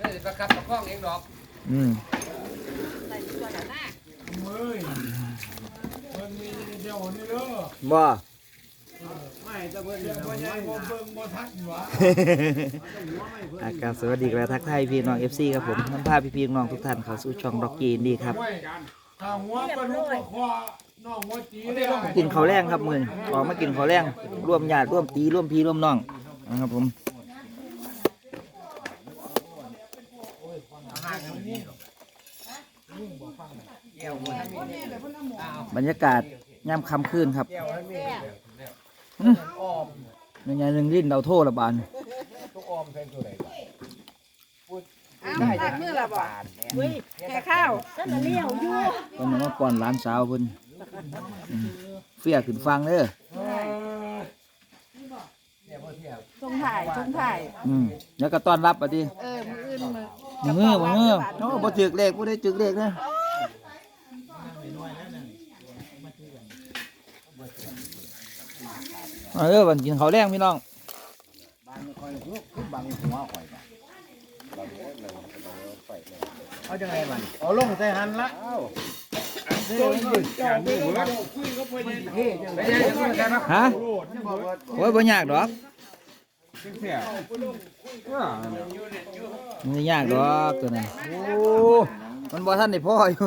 ได้ประคับประคองเองดอกอืมเอ้ยมันมีเดี๋ยวนี้เด้อบ่ไม่จะเบิ่งเดี๋ยวบ่ใหญ่บ่เบิ่งบ่ทันหวะอากาศสวัสดีกับทักทายพี่น้อง FC ครับผมนำพาพี่ๆน้องๆทุกท่านเข้าสู่ช่องด็อกกี้ดีครับไว้กันถ้าหัวปลาลูกปลาคอน้องหัวจีได้กินข้าวแรงครับมื้อนี้ออกมากินข้าวแรงร่วมญาติร่วมตีร่วมพี่ร่วมน้องนะครับผม บรรยากาศยามค่ำคืนครับอืมยังไงหนึ่งลิ้นเราโทษละบานอ้าวลากมือละบ่เฮ้ยแค่ข้าวนั่นน่ะเลี้ยวอยู่ตอนนี้มาป้อนหลานสาวเพิ่นอืมเฟียขึ้นฟังเด้อชงถ่ายชงถ่ายอืมแล้วก็ต้อนรับอะดิเออมืออื่นมือมึงเงื้อมึงเงื้อโอ้บ่จึกเลขบ่ได้จึกเลขนะ เอาเด้อวันกินข้าวแรงพี่น้องเอาลงใส่หันละต้นยืดเจ้ามือหัวคุยก็ไปดีเฮ้ยังไม่ใช่จะต้องใช่ไหมฮะโลดนี่บอกว่าโอ้ยบ่ยากดอกเสียมันบ่ยากดอกตัวนั้นโอ้มันบ่ทันได้พ่ออยู่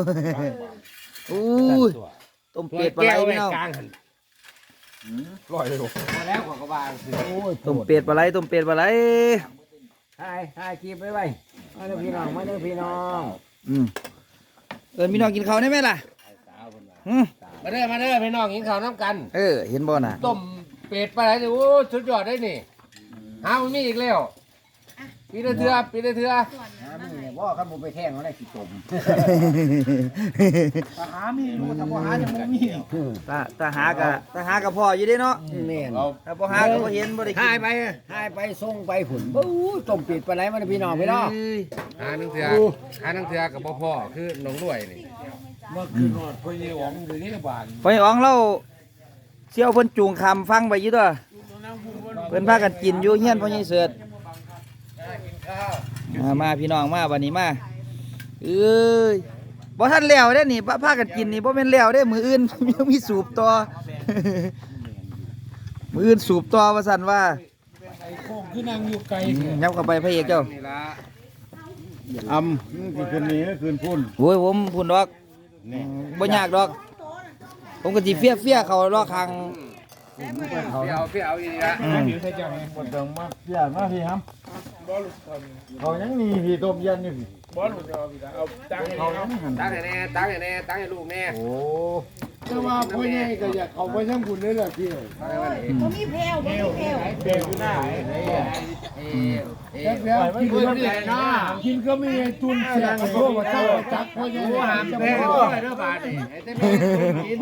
อู้ยต้มเป็ดปลาไหลพี่น้อง ลอยเลยมาแล้วขอกระบาลคือต้มเป็ดปลาไหลต้มเป็ดปลาไหลถ่ายถ่ายคลิปไว้ไว้มาเด้อพี่น้องมาเด้อพี่น้องอืมเอิ้นพี่น้องกินข้าวได้ไหมล่ะอืมมาเด้อมาเด้อพี่น้องกินข้าวน้ำกัน เออ เห็นบ่น่ะต้มเป็ดปลาไหลนี่โอ้สุดยอดได้นี่หามันมีอีกแล้ว ปีละเทือปีละเทือว่าครับผมไปแท่งเขาได้สิจมหามีรู้แต่ว่าหายังไม่มีตาตาหากะตาหากะพ่ออยู่เด้เนาะแม่นถ้าบ่หาก็บ่เห็นบ่ได้กินหายไปหายไปส่งไปผุนบู๊ต้มปิดไปไหนมันพี่น้องพี่น้องเอ้ยหาหนังเทือหาหนังเทือกับบ่พ่อคือหนองรวยนี่เมื่อคืนนอนพยี่อ๋องอยู่นี่บ้านพ่ออ๋องเราเสี่ยวเพิ่นจูงคำฟังไปอยู่ตัวเพิ่นพากันกินอยู่เฮียนพ่อใหญ่เสิร์ช มามาพี่น้องมาบัดนี้มาเอ้ยบ่ทันแล้วเด้นี่พากันกินนี่บ่แม่นแล้วเด้มื้ออื่นยังมีสูบต่อมื้ออื่นสูบต่อว่าซั่นว่าไอ้โค้งคือนั่งอยู่ไกลอืมยับเข้าไปพระเอกเจ้านี่ละอำนี่คืนนี้คืนพุ่นโอ้ยผมพุ่นดอกบ่ยากดอก ผมก็สิเฟี้ยเฟี้ยเขาลอกคาง เปียวเปียวอีนี่ละอืมใส่จังหมดดังมากเสียมาพี่ครับเขายังมีพี่ต้มยันอยู่พี่บอลจะเอาพี่เอาตังเขายังหันตั้งให้แน่ตั้งให้แน่ตั้งให้ลูกแน่โอ้แต่ว่าพ่อใหญ่ก็อยากเขาไปทั้งบุญเลยแหละพี่บ่มีแพรวบ่มีแพรวเด็กอยู่หน้าเอเอแล้วกินก็ไม่ได้นะกินก็ไม่ได้ตุนเสียงโทษว่าเจ้าจักพ่อใหญ่โอ้หามจะแพ้ไม่ให้รู้พ่อเด้อบาดนี่ให้แต่แม่กิน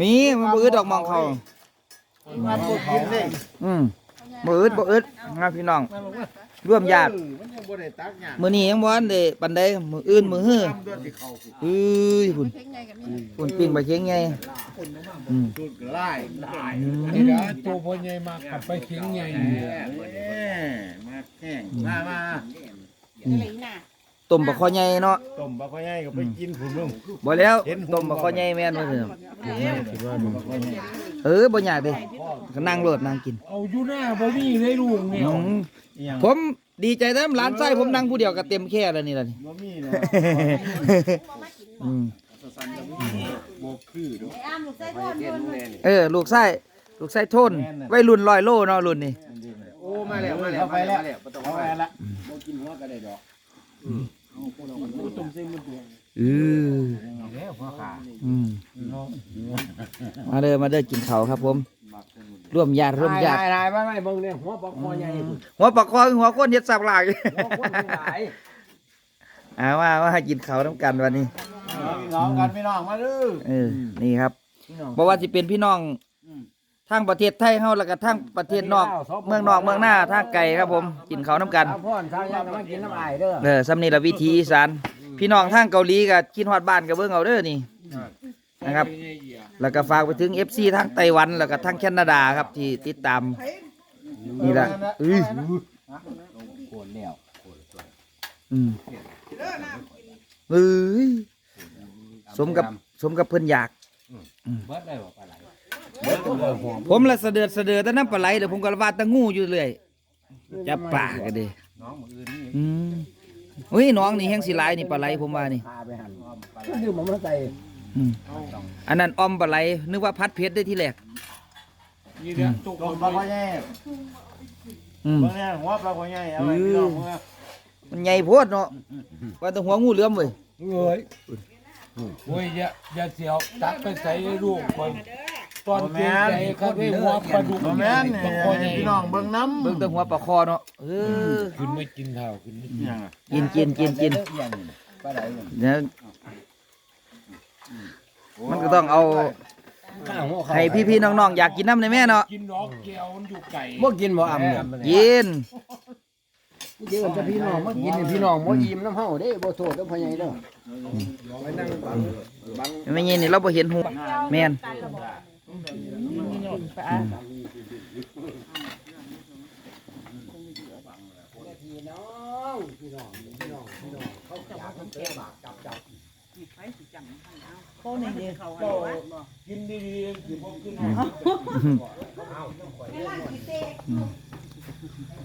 มีมันบ่อึดดอกมองเขา มาปลุกกินเลย อืมบ่อึดบ่อึดนะพี่น้อง ร่วมญาติมันยังบ่ได้ตักหยังมื้อนี้ยังบ่ทันได้ปานใดมื้ออื่นมื้อฮื้อทำด้วยที่เขาเอ้ยพุ่นเพ่งไงกันนี่พุ่นปิ้งใบเข็งใหญ่อืมจุดไล่ไล่นี่นะตัวพ่อใหญ่มากลับไปเคียงใหญ่มาแข่งมามาอะไรน่ะ ต้มบักคอใหญ่เนาะต้มปลาพ่อใหญ่ก็ไปกินผุนลุงบ่แล้วต้มบักคอใหญ่แม่นว่าซั่นเออบ่ยากเด้ก็นั่งโลดนั่งกิน เอาอยู่หน้าบ่มีเลยลุงเนี่ยอืมผมดีใจแท้หลานชายผมนั่งผู้เดียวก็เต็มแค่แล้วนี่ล่ะนี่บ่มีนะอืมบ่คือดอกไอ้อ้ามลูกใส่ทอดเย็ด้นวยแน่นี่เออลูกไส้ลูกไส้ทนวัยรุ่นลอยโลเนาะรุ่นนี้โอ้มาแล้วมาแล้วมาแล้วมาแล้วบ่ต้องเอาเอาไปไปละบ่กินหัวก็ได้ดอก เอออืมมาเด้อมาเด้อกินข้าวครับผม ร่วมญาติร่วมญาติได้ๆไปไปเบิ่งเนี่ยหัวปอกคอใหญ่พุ่นหัวปากคอหัวก้นเฮ็ดสับหลากหัวคนทั้งหลายอ่าว่าว่าให้กินข้าวน้ำกันวันนี้ พี่น้องกันพี่น้องมาเด้อเออนี่ครับ พี่น้องบ่ว่าสิเป็นพี่น้อง ทางประเทศไทยเฮาแล้วก็ทางประเทศนอก เมืองนอกเมืองหน้าทางไกลครับผม กินข้าวน้ำกันเอาพ่อนทางยังมากินน้ำอายเด้อเออสำนีละวิธีอีสานพี่น้องทางเกาหลีก็กินฮอดบ้านก็เบิ่งเอาเด้อนี่นะครับ แล้วก็ฝากไปถึง FC ทางไต้หวันแล้วก็ทางแคนาดาครับที่ติดตามนี่แหละเอ้ยโคนแล้วอืมเอ้ยสมกับสมกับเพิ่นอยาก เบิดได้บ่ปลาไหล ผมละเสะเดือดเสะเดือดแต่น้ำปลาไหลเดี๋ยวผมก็ว่าแตะงูอยู่เรื่อยจับปากกันดิน้องมืออื่นนี่อืมอุ้ยน้องนี่แห้งสิหลายนี่ปลาไหลผมว่านี่พาไปหันก็คือมันมาใส่อืมอันนั้นออมปลาไหลนึกว่าพัดเพชรได้ที่แรกนี่เด้อตุกต้มปลาข้อใหญ่อืมเบิ่งแน่หัวปลาข้อใหญ่เอาไว้พี่น้องเมื่อมันใหญ่โพดเนาะว่าแตัวหัวงูเหลือมเว้ยเอ้ยโอ้ยอย่าอย่าเสียวตักไปใส่ให้ลูกคน ตอนเกรงใจเขาได้หัวปลาดุกบ่แม่นนี่ให้พี่น้องเบิ่งน้ำเบิ่งแตัวหัวปลาคอเนาะเออขึ้นไม่กินข้าวขึ้นไม่กินยังอะกินกินกินกินอย่างปลาไหลเนี่ยเดี๋ยวมันก็ต้องเอาข้าวหัวเขาให้พี่ๆน้องๆอยากกินน้ำในแม่เนาะกินน้องแก้วมันอยู่ไก่บ่กินบ่อ่ำเนี่ยกินเดี๋ยวจะพี่น้องมากินนี่พี่น้องบ่อิ่มน้ำเฮาเด้บ่โทษเด้อพ่อใหญ่เด้อไปนั่งบังบังไม่งี้นี่เราบ่เห็นหูแม่น พี่น้องพี่น้องพี่น้องพี่น้องเขาจับมันเตะบากจับจับโป้นี่เด้เขาก็กินดีๆสิบ่กิน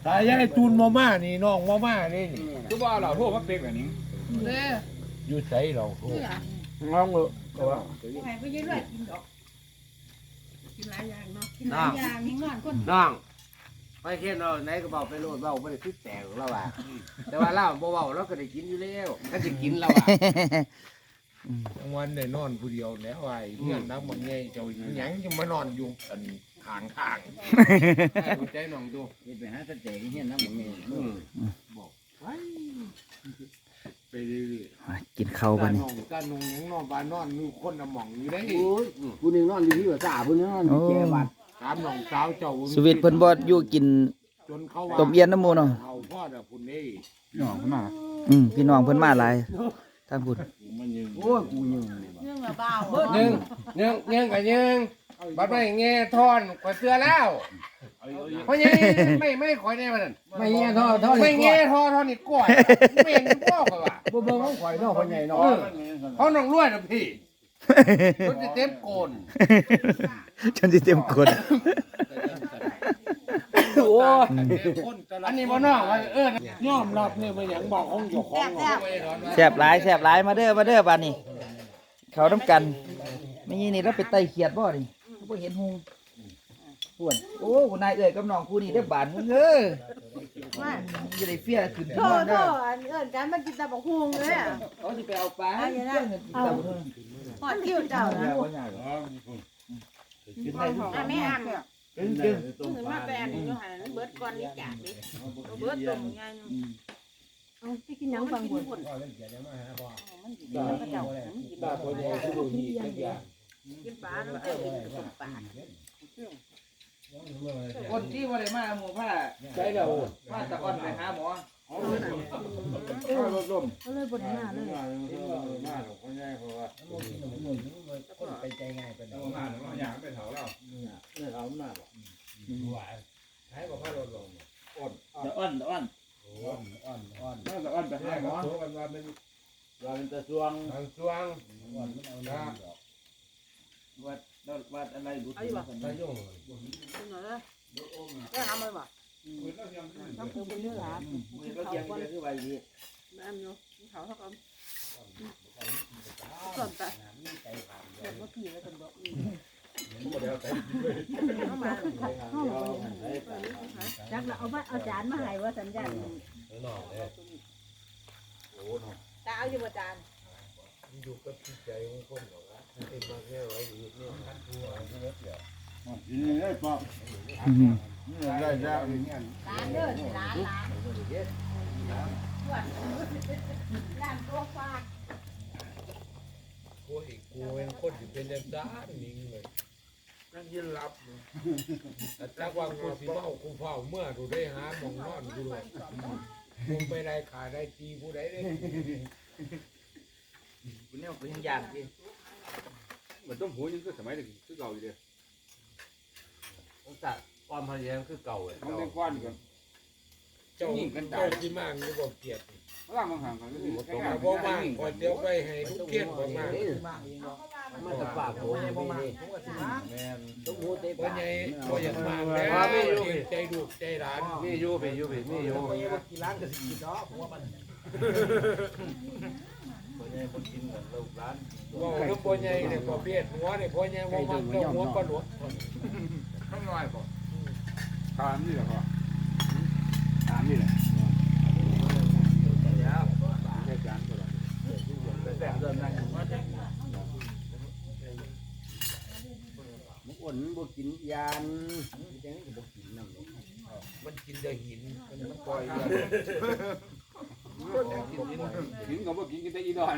ตายยายตูนมาม่านี่น้องมาม่านี่นี่คือว่าเราโทษว่าเป็กแบบนี้เด้ออยู่ใส่เราโทษน้องเออให้ไปยืนด้วยกินดอก กินหลายอย่างเนาะกินหลายอย่างนี่งอนคนน้องไปเขียนเราไหนก็เบาไปโลดเบาไม่ได้คิดแต่งเราว่าแต่ว่าเราบ่เบาเราก็ได้กินอยู่แล้วก็จะกินเราอะวันได้นอนผู้เดียวแล้วไอ้เงื่อนนักมันไงเจ้าหยังจะมานอนอยู่อันทางทางให้ใจน้องดูเฮ็ดไปหาตะเตงเฮียนน้ำบ่แม่บอกไว้ ไปเรื่อยกินข้าวๆบักาดรนี้นอนการนอนหยังนอนบ้านนอนมีคนน่ะหม่องอยู่ได้โอ้ยผู้หนึงนอนอยู่ที่ว่าซ่าผู้หนึงนอนอยู่แก่วัดถามน้องสาวเจ้าสวิตเพิ่นบ่อยู่กิน จนเขาว่าต้มเอียนน้ำหมูเนาะเขาพ่อน่ะพุ่นนี่พี่น้องมาอืมพี่น้องเพิ่นมาหลายทางพุ่นโอ้ยกูยังนี่บ่เรื่องละเบายิงยิงยิงกับยิงบัดไม่แง่ทอนกว่าเสือแล้ว เพราะยังไม่ไม่ขอยได้มันไม่แง่ท่อท่อไม่นี่แง่ทอทอนนี่ก้อยไม่เห็นพ่อเขาว่าบ่เบิ่งของข่อยเนาะพ่อใหญ่เนาะเขาน้องรวยนะพี่รถจะเต็มโกนจนสิเต็มคนโอ้ยอันนี้บ่น้องว่าเออยอมรับเนี่ยมันหยังบอกของเจ้าของแซ่บหลายแซ่บหลายมาเด้อมาเด้อบัดนี้เขาน้ำกันไม่งี้นี่เราไปไต่เขียดบ่นี่บ่เห็นหู ปวดโอ้คุณนายเอ้ยกับน้องคู่นี้ได้อบานมึงเอ้อว่าจะได้เฟี้ยขึ้นโทขึ้นนอนษโทเด้อษอันเอิ้นกันมากินตะบักฮุงเลยอะเขาสิไปเอาปลาเอาอย่างนั้นเอาหอดคิ้วเจ้านะขึ้นได้ทุกอะแม่อ่ำขึ้นขึ้นถึงมาแต่อันอยู่หันเบิดก่อนนี่จากดิเบิดตรงไงเอาที่กินหยังฟังบุญกินปลาแล้วก็กินปลา คนที่ว่าได้มาหมู่ผ้าใช่แล้วมาตะออนไปหาหมอเขาเลยบนหน้าเลย ไปใจง่ายไปเนาะ อย่างไปเถาเรา เอามา ตะอ้อนตะอ้อน อ่อนอ่อน ตะอ้อนไปให้หมอ เราเป็นตะสวง ทางสว่าง อ่อนมันเอาน้ำดอก วัดวัดอะไรบุตร ทางยุ่ง กินหน่อยเลยได้ทำเลยบ่ ต้องปรุงเป็นเนื้อหลาก็ยังเยอะขึ้นไปดีแม่อยู่เขาเท่ากันก่อนไปเด็กว่าพี่แล้วกันบอกเข้ามาเข้ามาจักเราเอามาเอาจานมาให้ว่าสัญญาณตาเอาอยู่บ่จานอยู่กับจิตใจของคนหรอกนะไอ้มาแค่ไว้อยู่เนี่ยนี่ได้ป อบนี่ได้จ้าร้านเด้อนี่ร้านร้านร้านตัวฟาดกูอีกกูเป็นคนที่เป็นด้านนิ่งเลยนั่งยืนหลับแต่ถ้าว่ากูสิเมากูเฝ้าเมื่อกูได้หาหมองนอนกูเลยกูไม่ได้ขาได้ตีกูได้ได้คุณเนี่ยเป็นอยางที่เหมือนต้มหูยังคือสมัยเด็กคือเก่าอยู่เดียวผมตัด ความพยายามคือเก่าเลยมันเป็นก้อนก่อนเจ้าเจ้าที่มั่งนี่บ่เกลียดร่างบางครั้งก็คือตรงบ่มั่งก่อนเดี๋ยวไปให้ทุกเทียนบ่มั่งมันจะปากโหนี่บ่มาต้องหูเตะบ่ปากใหญ่บ่อยากมั่งแล้วใจดุใจหลานมีอยู่พี่อยู่พี่มีอยู่กี่ล้านก็สิกินเนาะหัวมันเว่าเรื่องบ่ใหญ่เนี่ยบ่เพียดหัวเนี่ยบ่ใหญ่บ่มั่งเจ้าหัวก็หลวงข้างน้อยบ่ ตามนี่แหละพ่อตามนี่แหละแค่จานก็ได้มันอ้วนมันบ่กินยานจังก็บ่กินนำมันกินแต่หิน มันปล่อยกันกินก็บ่กินกินแต่อีดอน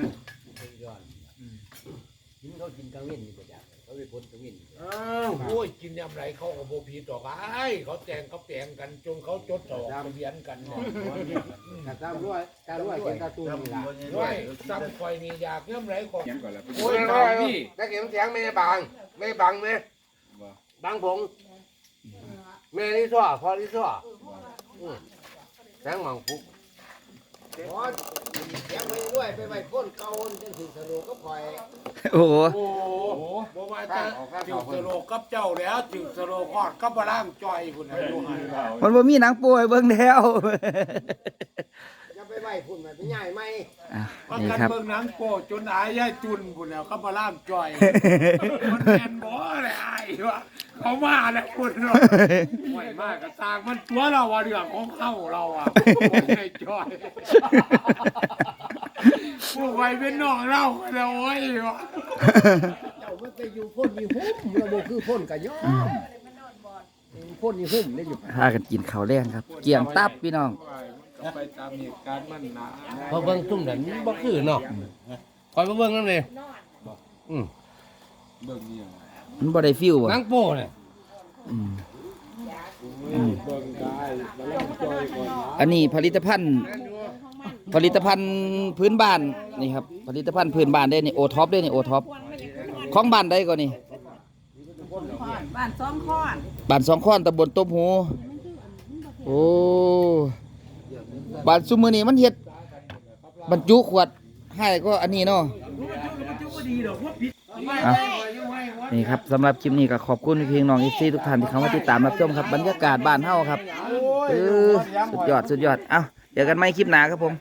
กินเขากินกลางเว้นนี่บ่จ้ะ เขาไปพ้นกลางเว้นอ้าวโอ้ยกินยำไรเขาก็บ่ผิดดอกไอ้เขาแต่งเขาแต่งกันจนเขาจดดอกทะเบียนกันเนี่ยกะตามร้อยตาร้อยกินตาตูนี่ล่ะด้วยซ้ำคอยนี่อยากยำไรของยังก่อนละโอ้ยน้อยถ้าเก็บเสียงไม่บังไม่บังไหมบังผงแม่นี่ซ้อพอนี่ซ้อแสงหมังฟุก อ๋อเสียงไปด้วยไปไว้คนเก่าจังสิสนุกก็ปล่อยโอ้โหโอ้โหบ่ว่าจะจิวสโลกับเจ้าแล้วจิวสโลกอดกับบ่ล่างจอยพุ่นน่ะอยู่หั่นมันบ่มีหนังโป้ให้เบิ่งแล้วจะ ไปไว้พุ่นมันไปใหญ่ไหมอะว่านี่กันครับ เบิ่งหนังโป้จนอายยายจุนพุ่นแล้วกับบ่ล่างจอย มันแม่นบ่เลยอายวะเขามาแล้วพุ่นเนาะไหวมากก็สร้างมันตัวเราว่าเรื่องของเขาเราอะบ่ได้จอยผู้ไว้เป็นน้องเราก็แล้วโอ้ยวะเจ้ามันไปอยู่พ่นอยู่หุ่มเราบ่คือพ่นกะย้อมพ่นอยู่หุ่มได้อยู่ พากันกินข้าวแรงครับ เกี่ยงตับพี่น้อง ไปตามเหตุการณ์มันนะพอเบิ่งซุ่มนั้นบ่คือเนาะคอยมาเบิ่งนำเลยเบิ่งนี่ยังมันบ่ได้ฟิวบ่หนังโป้เนี่ยอืมเบิ่งได้มาเล่นจอยก่อนนะอันนี้ผลิตภัณฑ์ ผลิตภัณฑ์พื้นบ้านนี่ครับ ผลิตภัณฑ์พื้นบ้านได้นี่โอท็อปได้นี่โอท็อปของบ้านใดก่อนนี่บ้านซ้อมค้อนบ้านสองข้อนตำบลตบหูโอ้ บ้านซุมื้อนี้มันเฮ็ดบรรจุขวดให้ก็อันนี้เนาะอะนี่ครับสำหรับคลิปนี้ก็ขอบคุณพี่น้อง FC ทุกท่านที่เข้ามาติดตามรับชมครับบรรยากาศบ้านเฮาครับเออสุดยอดสุดยอดเอ้าเจอกันใหม่คลิปหน้าครับผม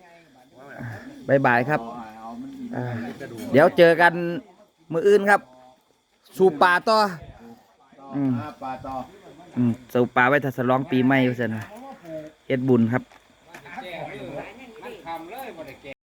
บ๊ายบายครับอ่าเดี๋ยวเจอกันมื้ออื่นครับ สู่ป่าต่ออืมปลาต่อ อืมสู่ป่าไว้ถ้าฉลองปีใหม่ว่าซั่นว่าเฮ็ดบุญครับ